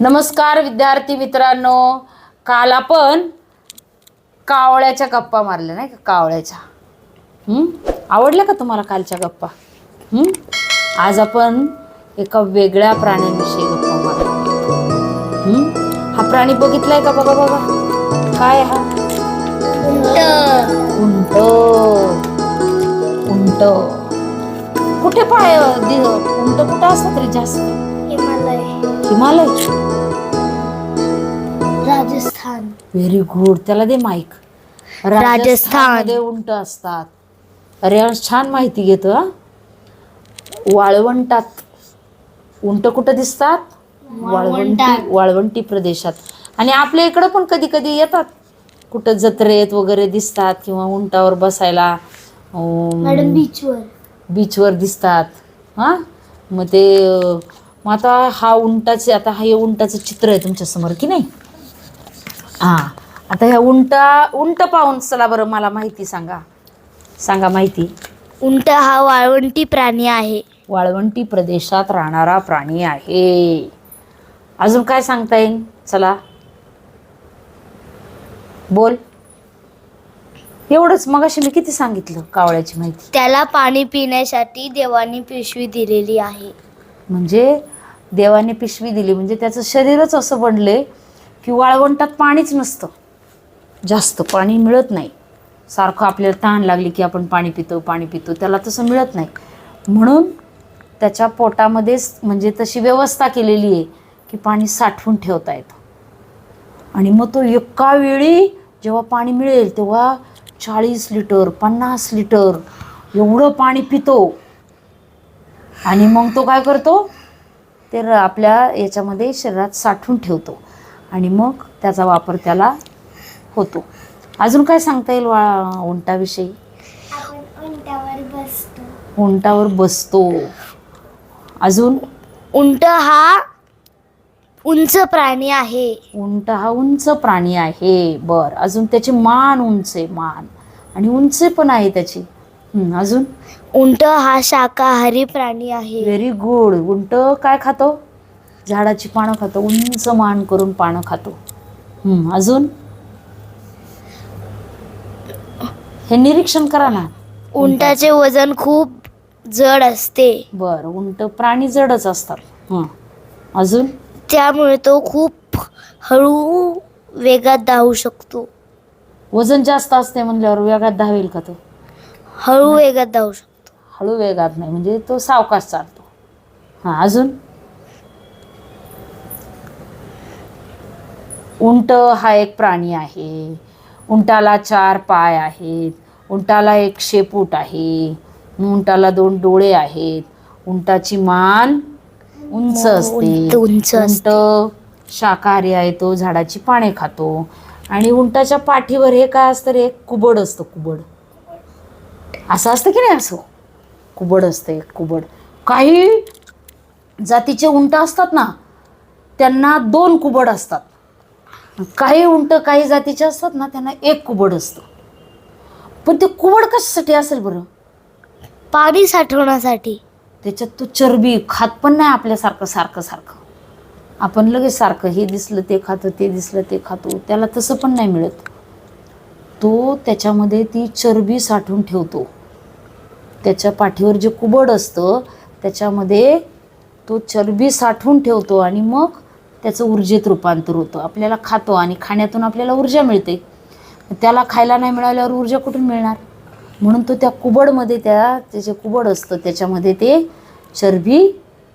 नमस्कार विद्यार्थी मित्रांनो. काल आपण कावळ्याच्या गप्पा मारल्या नाही का? कावळ्याच्या? आवडल्या का तुम्हाला कालच्या गप्पा? आज आपण एका वेगळ्या प्राण्यांविषयी गप्पा मारू. हं? हा प्राणी बघितलाय का बघा बघा. काय हा? उंट. उंट. कुठे पाय उंट कुठं असतात रे जास्त? हिमालय. हिमालय? राजस्थान. व्हेरी गुड त्याला दे माईक राजस्थानमध्ये उंट असतात. अरे छान माहिती घेतो हा. वाळवंटात उंट कुठं दिसतात? वाळवंटी वाळवंटी प्रदेशात. आणि आपल्या इकडं पण कधी कधी येतात. कुठं जत्रेत वगैरे दिसतात किंवा उंटावर बसायला अं, मॅडम बीचवर बीचवर दिसतात हां. मग ते अं, मग आता हा उंटाचे आता हे उंटाचं चित्र आहे तुमच्यासमोर की नाही? हां. आता ह्या उंटा उंट पाहून चला बरं मला माहिती सांगा. सांगा माहिती. उंट हा वाळवंटी प्राणी आहे. वाळवंटी प्रदेशात राहणारा प्राणी आहे. अजून काय सांगता येईल? चला. बोल. एवढंच. मग मी किती सांगितलं कावळ्याची माहिती? त्याला पाणी पिण्यासाठी देवानी पिशवी दिलेली आहे. म्हणजे देवाने पिशवी दिली. म्हणजे त्याचं शरीरच असं बनले की वाळवंटात पाणीच नसतं. जास्त पाणी मिळत नाही. सारखं आपल्याला तहान लागली की आपण पाणी पितो पाणी पितो त्याला तसं मिळत नाही. म्हणून त्याच्या पोटामध्येच म्हणजे तशी व्यवस्था केलेली आहे की पाणी साठवून ठेवता येतं. आणि मग तो एका वेळी जेव्हा पाणी मिळेल तेव्हा चाळीस लिटर पन्नास लिटर एवढं पाणी पितो. आणि मग तो काय करतो? ते आपल्या याच्यामध्ये शरीरात साठवून ठेवतो. आणि मग त्याचा वापर त्याला होतो. अजून काय सांगता येईल वा उंटाविषयी? उंटावर बसतो. उंटावर बसतो. अजून? उंट हा उंच प्राणी आहे. उंट हा उंच प्राणी आहे. बर अजून त्याची मान उंच आहे मान. आणि उंच पण आहे त्याची. अजून? उंट हा शाकाहारी प्राणी आहे. व्हेरी गुड उंट काय खातो? झाडाची पानं खातो उंच मान करून पानं खातो. अजून? हे निरीक्षण करा ना. उंटाचे वजन खूप जड असते. बर उंट प्राणी जडच असतात. हं. अजून? त्यामुळे तो खूप हळू वेगात धावू शकतो. वजन जास्त असते म्हणल्यावर वेगात धावेल का तो? हळू वेगात धावू शकतो. हळू वेगात नाही म्हणजे तो सावकाश चालतो. हां अजून? उंट हा एक प्राणी आहे. उंटाला चार पाय आहेत. उंटाला एक शेपूट आहे. उंटाला दोन डोळे आहेत. उंटाची मान उंच असते. उंट उंच असते. उंट शाकाहारी आहे तो झाडाची पाने खातो. आणि उंटाच्या पाठीवर हे काय असतं रे? कुबड असतं कुबड. असं असतं की नाही असं? कुबड असतं एक कुबड. काही जातीचे उंट असतात ना त्यांना दोन कुबड असतात. काही उंट काही जातीचे असतात ना त्यांना एक कुबड असतं. पण ते कुबड कशासाठी असेल बरं? पाणी साठवण्यासाठी. त्याच्यात तो चरबी खात पण नाही आपल्यासारखं सारखं सारखं. आपण लगेच सारखं हे दिसलं ते खातो ते दिसलं ते खातो त्याला तसं पण नाही मिळत. तो त्याच्यामध्ये ती चरबी साठवून ठेवतो. त्याच्या पाठीवर जे कुबड असतं त्याच्यामध्ये तो चरबी साठवून ठेवतो आणि मग त्याचं ऊर्जेत रूपांतर होतं. आपल्याला खातो आणि खाण्यातून आपल्याला ऊर्जा मिळते. त्याला खायला नाही मिळाल्यावर ऊर्जा कुठून मिळणार? म्हणून तो त्या कुबडमध्ये त्या त्याचे कुबड असतं त्याच्यामध्ये ते चरबी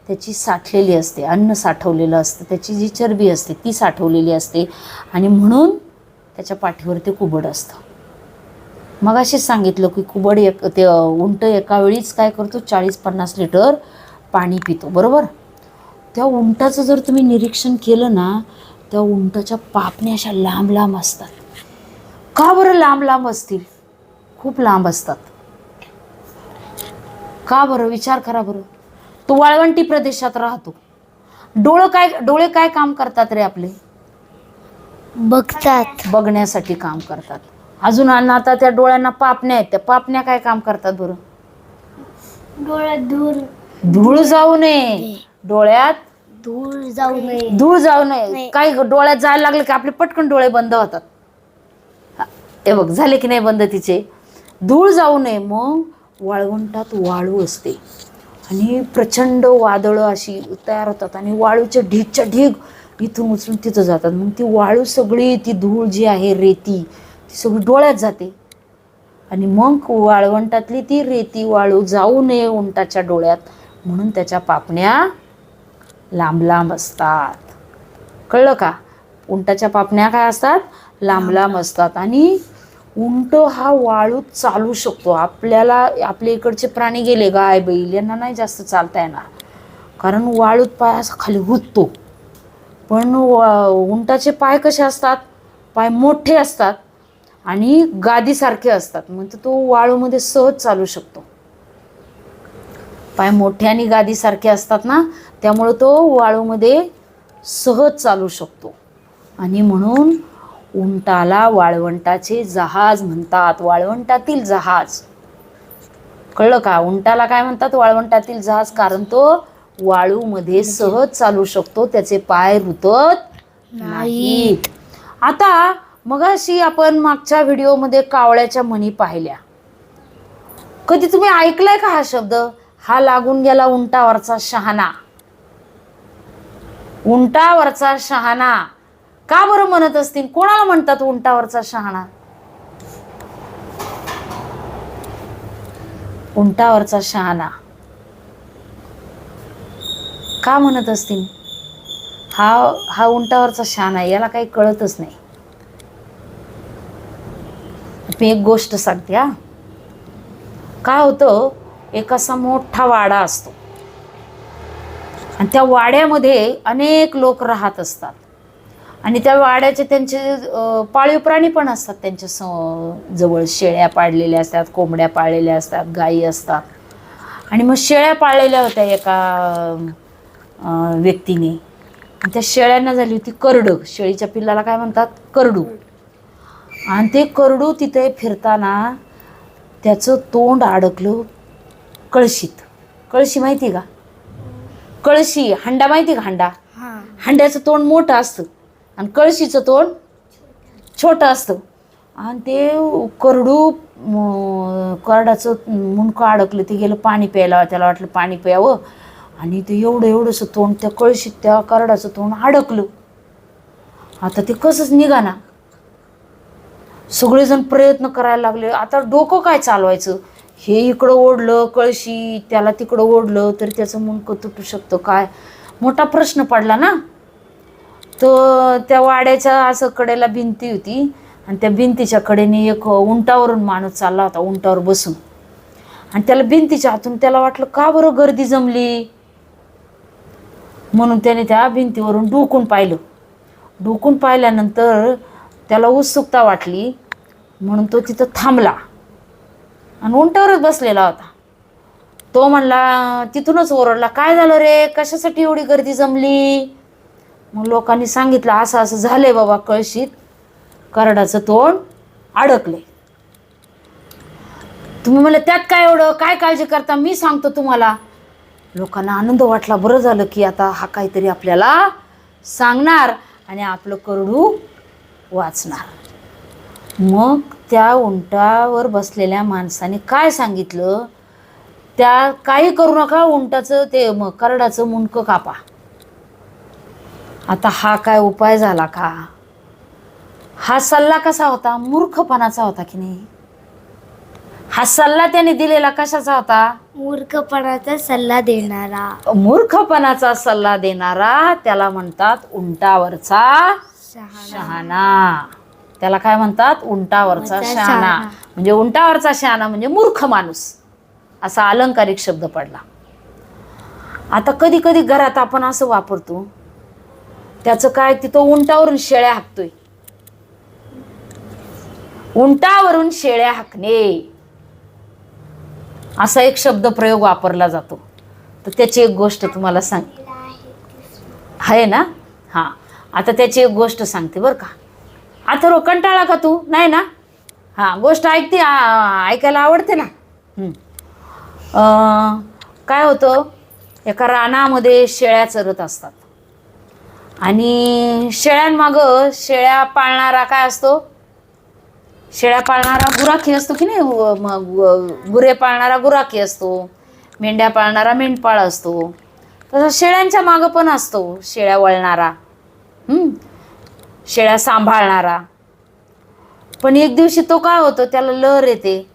त्याची साठलेली असते. अन्न साठवलेलं असतं. त्याची जी चरबी असते ती साठवलेली असते. आणि म्हणून त्याच्या पाठीवर ते कुबड असतं. मग असेच सांगितलं की कुबड एक ते उंट एका वेळीच काय करतो? चाळीस पन्नास लिटर पाणी पितो. बरोबर? त्या उंटाचं जर तुम्ही निरीक्षण केलं ना त्या उंटाच्या पापण्या अशा लांब लांब असतात. का बरं लांब लांब असतील? खूप लांब असतात. का बरं? विचार करा बरं. तो वाळवंटी प्रदेशात राहतो. डोळं काय डोळे काय काम करतात रे आपले? बघतात. बघण्यासाठी काम करतात. अजून आता त्या डोळ्यांना पापण्या आहेत. त्या पापण्या काय काम करतात बरं? डोळ्यात धूर धूळ जाऊ नये. डोळ्यात धूळ जाऊ नये. धूळ जाऊ नये. नाही. काही डोळ्यात जायला लागले की आपले पटकन डोळे बंद होतात. हा, हे बघ झाले की नाही बंद तिचे? धूळ जाऊ नये मग वाळवंटात वाळू असते. आणि प्रचंड वादळं अशी तयार होतात आणि वाळूच्या ढीगच्या ढीग इथून उचलून तिथं जातात. मग ती वाळू सगळी ती धूळ जी आहे रेती ती सगळी डोळ्यात जाते. आणि मग वाळवंटातली ती रेती वाळू जाऊ नये उंटाच्या डोळ्यात. म्हणून त्याच्या पापण्या लांब लांब असतात. कळलं का? उंटाच्या पापण्या काय असतात? लांब लांब असतात. आणि उंट हा वाळूत चालू शकतो. आपल्याला आपल्या इकडचे प्राणी गेले गाय बैल यांना नाही जास्त चालता येणार. कारण वाळूत पाय असा खाली हुततो. पण उंटाचे पाय कसे असतात? पाय मोठे असतात आणि गादीसारखे असतात. म्हणजे तो वाळूमध्ये सहज चालू शकतो. पाय मोठे आणि गादीसारखे असतात ना? त्यामुळे तो वाळूमध्ये सहज चालू शकतो. आणि म्हणून उंटाला वाळवंटाचे जहाज म्हणतात. वाळवंटातील जहाज. कळलं का? उंटाला काय म्हणतात? वाळवंटातील जहाज. कारण तो वाळूमध्ये सहज चालू शकतो. त्याचे पाय रुतत नाहीत आता मगाशी आपण मागच्या व्हिडिओमध्ये कावळ्याच्या म्हणी पाहिल्या. कधी तुम्ही ऐकलाय का हा शब्द? हा लागून गेला उंटावरचा शहाणा. उंटावरचा शहाणा. का बरं म्हणत असतील? कोणाला म्हणतात उंटावरचा शहाणा? उंटावरचा शहाणा. का म्हणत असतील? हा हा उंटावरचा शहाणा आहे, याला काही कळतच नाही. मी एक गोष्ट सांगते हा. काय होतं? एक असा मोठा वाडा असतो. आणि त्या वाड्यामध्ये अनेक लोक राहत असतात. आणि त्या वाड्याचे त्यांचे पाळीव प्राणी पण असतात. त्यांच्या स- जवळ शेळ्या पाळलेल्या असतात कोंबड्या पाळलेल्या असतात गायी असतात. आणि मग शेळ्या पाळलेल्या होत्या एका व्यक्तीने. आणि त्या शेळ्यांना झाली होती करडं शेळीच्या पिल्लाला काय म्हणतात? करडू. आणि ते करडू तिथे फिरताना त्याचं तोंड अडकलं कळशीत. कळशी माहिती का? कळशी हंडा माहिती का हंडा? हा. हंड्याचं तोंड मोठं असतं आणि कळशीचं तोंड छोटं असतं. आणि ते करडू करडाचं मुंडकं अडकलं ते गेलं पाणी प्यायला त्याला वाटलं पाणी प्यावं. आणि ते एवढं एवढंसं तोंड त्या कळशीत त्या करडाचं तोंड अडकलं. आता ते कसंच निघाना. सगळेजण प्रयत्न करायला लागले. आता डोकं काय चालवायचं? हे इकडं ओढलं कळशी त्याला तिकडं ओढलं तर त्याचं मुंडकं तुटू शकतं. काय? मोठा प्रश्न पडला ना? तर त्या वाड्याच्या असं कडेला भिंती होती आणि त्या भिंतीच्या कडेने एक उंटावरून माणूस चालला होता उंटावर बसून. आणि त्याला भिंतीच्या हातून त्याला वाटलं का बरं गर्दी जमली? म्हणून त्याने त्या भिंतीवरून डुकून पाहिलं. डुकून पाहिल्यानंतर त्याला उत्सुकता वाटली म्हणून तो तिथं थांबला. आणि उंटावरच बसलेला होता. तो म्हणला तिथूनच ओरडला काय झालं रे? कशासाठी एवढी गर्दी जमली? मग लोकांनी सांगितलं असं असं झालंय बाबा कळशीत. करडाचं तोंड अडकले. तुम्ही म्हणलं त्यात काय एवढं? काय काळजी करता? मी सांगतो तुम्हाला. लोकांना आनंद वाटला बरं झालं की आता हा काहीतरी आपल्याला सांगणार आणि आपलं करडू वाचणार. मग त्या उंटावर बसलेल्या माणसाने काय सांगितलं? त्या काही करू नका उंटाचं ते म करडाचं मुंडकं कापा. आता हा काय उपाय झाला का? हा सल्ला कसा होता? मूर्खपणाचा होता की नाही? हा सल्ला त्याने दिलेला कशाचा होता? मूर्खपणाचा सल्ला देणारा. मूर्खपणाचा सल्ला देणारा त्याला म्हणतात उंटावरचा शहाणा. शहाणा. त्याला काय म्हणतात? उंटावरचा शहाणा. म्हणजे उंटावरचा शहाणा म्हणजे मूर्ख माणूस. असा अलंकारिक शब्द पडला. आता कधी कधी घरात आपण असं वापरतो त्याचं काय तिथं उंटावरून शेळ्या हाकतोय. उंटावरून शेळ्या हाकणे. असा एक शब्द प्रयोग वापरला जातो. तर त्याची एक गोष्ट तुम्हाला सांग आहे ना? हां. आता त्याची एक गोष्ट सांगते बरं का. आता रो कंटाळा का तू? नाही ना? हां गोष्ट ऐकते ऐकायला आवडते ना? काय होतं? एका रानामध्ये शेळ्या चरत असतात. आणि शेळ्यांमाग शेळ्या पाळणारा काय असतो? शेळ्या पाळणारा गुराखी असतो की नाही? मग गुरे पाळणारा गुराखी असतो. मेंढ्या पाळणारा मेंढपाळ असतो. तसं शेळ्यांच्या मागं पण असतो शेळ्या वळणारा. शेळ्या सांभाळणारा. पण एक दिवशी तो काय होतो त्याला लहर येते.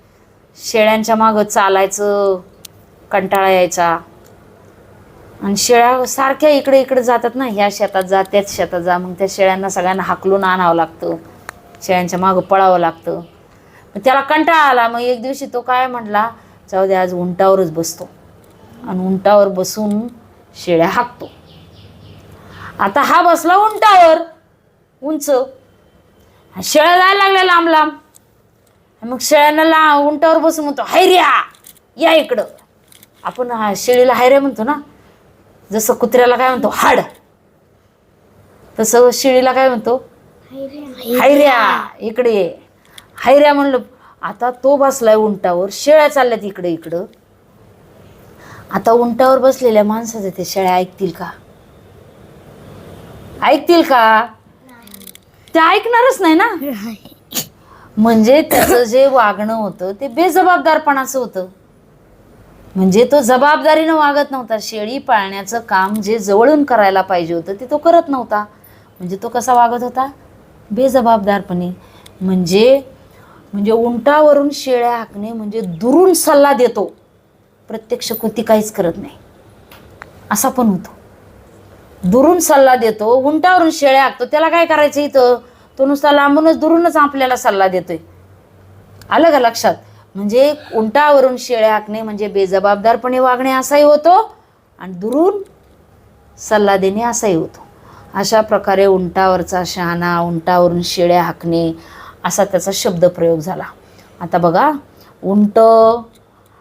शेळ्यांच्या मागं चालायचं कंटाळा यायचा. आणि शेळ्या सारख्या इकडे इकडे जातात ना ह्या शेतात जा त्याच शेतात जा मग त्या शेळ्यांना सगळ्यांना हाकलून आणावं लागतं. शेळ्यांच्या मागं पळावं लागतं. मग त्याला कंटाळा आला. मग एक दिवशी तो काय म्हटला जाऊ दे आज उंटावरच बसतो. आणि उंटावर बसून शेळ्या हाकतो. आता हा बसला उंटावर. उंच. शेळ्या जायला लागल्या लांब लांब मग शेळ्यांना ला उंटावर बसून म्हणतो हैर्या या इकडं. आपण हा शेळीला हैऱ्या म्हणतो ना जसं कुत्र्याला काय म्हणतो हाड. तसं शेळीला काय म्हणतो हैऱ्या इकडे ये. हैऱ्या म्हणलं आता तो बसलाय उंटावर शेळ्या चालल्यात इकडे इकडं. आता उंटावर बसलेल्या माणसाचे ते शेळ्या ऐकतील का? ऐकतील का? ते ऐकणारच नाही ना. म्हणजे त्याचं जे वागणं होतं ते बेजबाबदारपणाचं होतं. म्हणजे तो जबाबदारीनं वागत नव्हता. शेळी पाळण्याचं काम जे जवळून करायला पाहिजे होतं ते तो करत नव्हता. म्हणजे तो कसा वागत होता? बेजबाबदारपणे. म्हणजे म्हणजे उंटावरून शेळ्या हाकणे म्हणजे दुरून सल्ला देतो. प्रत्यक्ष कृती काहीच करत नाही. असा पण होतो. दुरून सल्ला देतो उंटावरून शेळ्या हाकतो त्याला काय करायचं इथं? तो नुसता लांबूनच दुरूनच आपल्याला सल्ला देतोय. आलं का लक्षात? म्हणजे उंटावरून शेळ्या हाकणे म्हणजे बेजबाबदारपणे वागणे असाही होतो आणि दुरून सल्ला देणे असाही होतो. अशा प्रकारे उंटावरचा शहाणा उंटावरून शेळ्या हाकणे असा त्याचा शब्दप्रयोग झाला. आता बघा उंट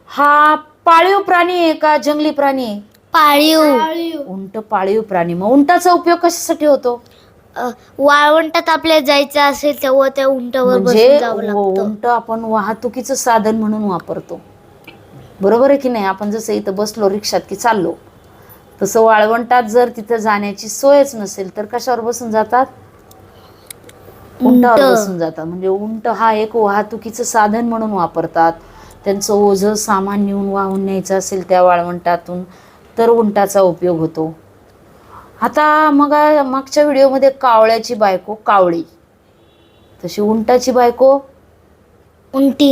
हा पाळीव प्राणी आहे का जंगली प्राणी आहे? पाळीव. उंट पाळीव प्राणी. मग उंटाचा उपयोग कशासाठी होतो? अ, वाळवंटात आपल्याला जायचं असेल तेव्हा त्या उंटावर म्हणजे बसून जावं लागतं. उंट आपण वाहतुकीचं साधन म्हणून वापरतो. बरोबर आहे की नाही? आपण जसं इथं बसलो रिक्षात की चाललो तसं वाळवंटात जर तिथं जाण्याची सोयच नसेल तर कशावर बसून जातात? उंटावर उंट. बसून जातात. म्हणजे उंट हा एक वाहतुकीचं साधन म्हणून वापरतात. त्यांचं ओझं सामान नेऊन वाहून न्यायचं असेल त्या वाळवंटातून तर उंटाचा उपयोग होतो. आता मग मागच्या व्हिडिओमध्ये कावळ्याची बायको कावळी. तशी उंटाची बायको उंटी.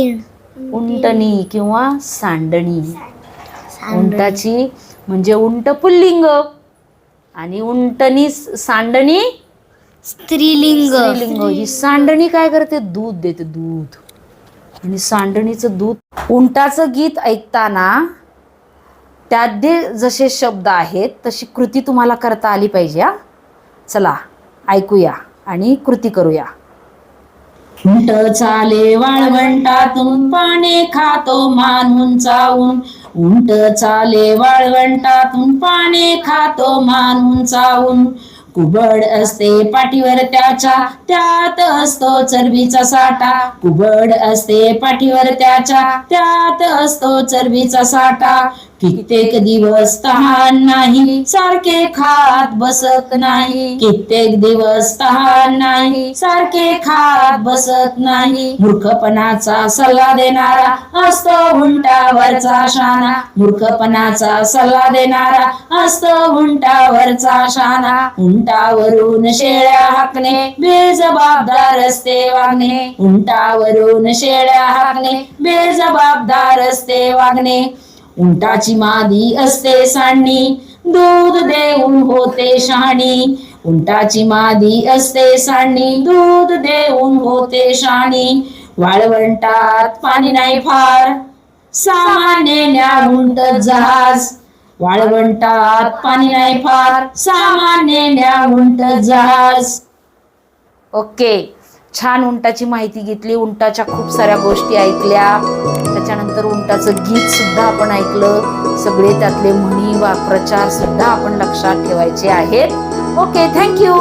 उंटणी किंवा सांडणी. उंटाची म्हणजे उंट पुल्लिंग आणि उंटणी सांडणी स्त्रीलिंग. स्त्रीलिंग. ही सांडणी काय करते? दूध देते दूध. आणि सांडणीचं दूध. उंटाचं गीत ऐकताना त्यात जे जसे शब्द आहेत तशी कृती तुम्हाला करता आली पाहिजे हा? चला ऐकूया आणि कृती करूया. उंट चाले वाळवंटातून पाने खातो मानून चावून. उंट चाले वाळवंटातून पाने खातो मानून चावून. कुबड असते पाठीवर त्याच्या त्यात असतो चरबीचा साठा. कुबड असते पाठीवर त्याच्या त्यात असतो चरबीचा साठा. कित्येक दिवस तहान नाही सारखे खात बसत नाही. कित्येक दिवस तहान नाही सारखे खात बसत नाही. मूर्खपणाचा सल्ला देणारा असतो उंटावरचा शाना. मूर्खपणाचा सल्ला देणारा असतो उंटावरचा शाना. उंटावरून शेळ्या हाकणे बेजबाबदार असते वागणे. उंटावरून शेळ्या हाकणे बेजबाबदार असते वागणे. उंटाची मादी असते सांडणी दूध देऊन होते शहाणी. उंटाची मादी असते सांडणी दूध देऊन होते शहाणी. वाळवंटात पाणी नाही फार सामान्य उंट जहाज. वाळवंटात पाणी नाही फार सामान्य उंट जहाज. ओके. छान उंटाची माहिती घेतली. उंटाच्या खूप साऱ्या गोष्टी ऐकल्या. त्याच्यानंतर उंटाचं गीत सुद्धा आपण ऐकलं. सगळे त्यातले म्हणी वा प्रचार सुद्धा आपण लक्षात ठेवायचे आहेत. Okay thank you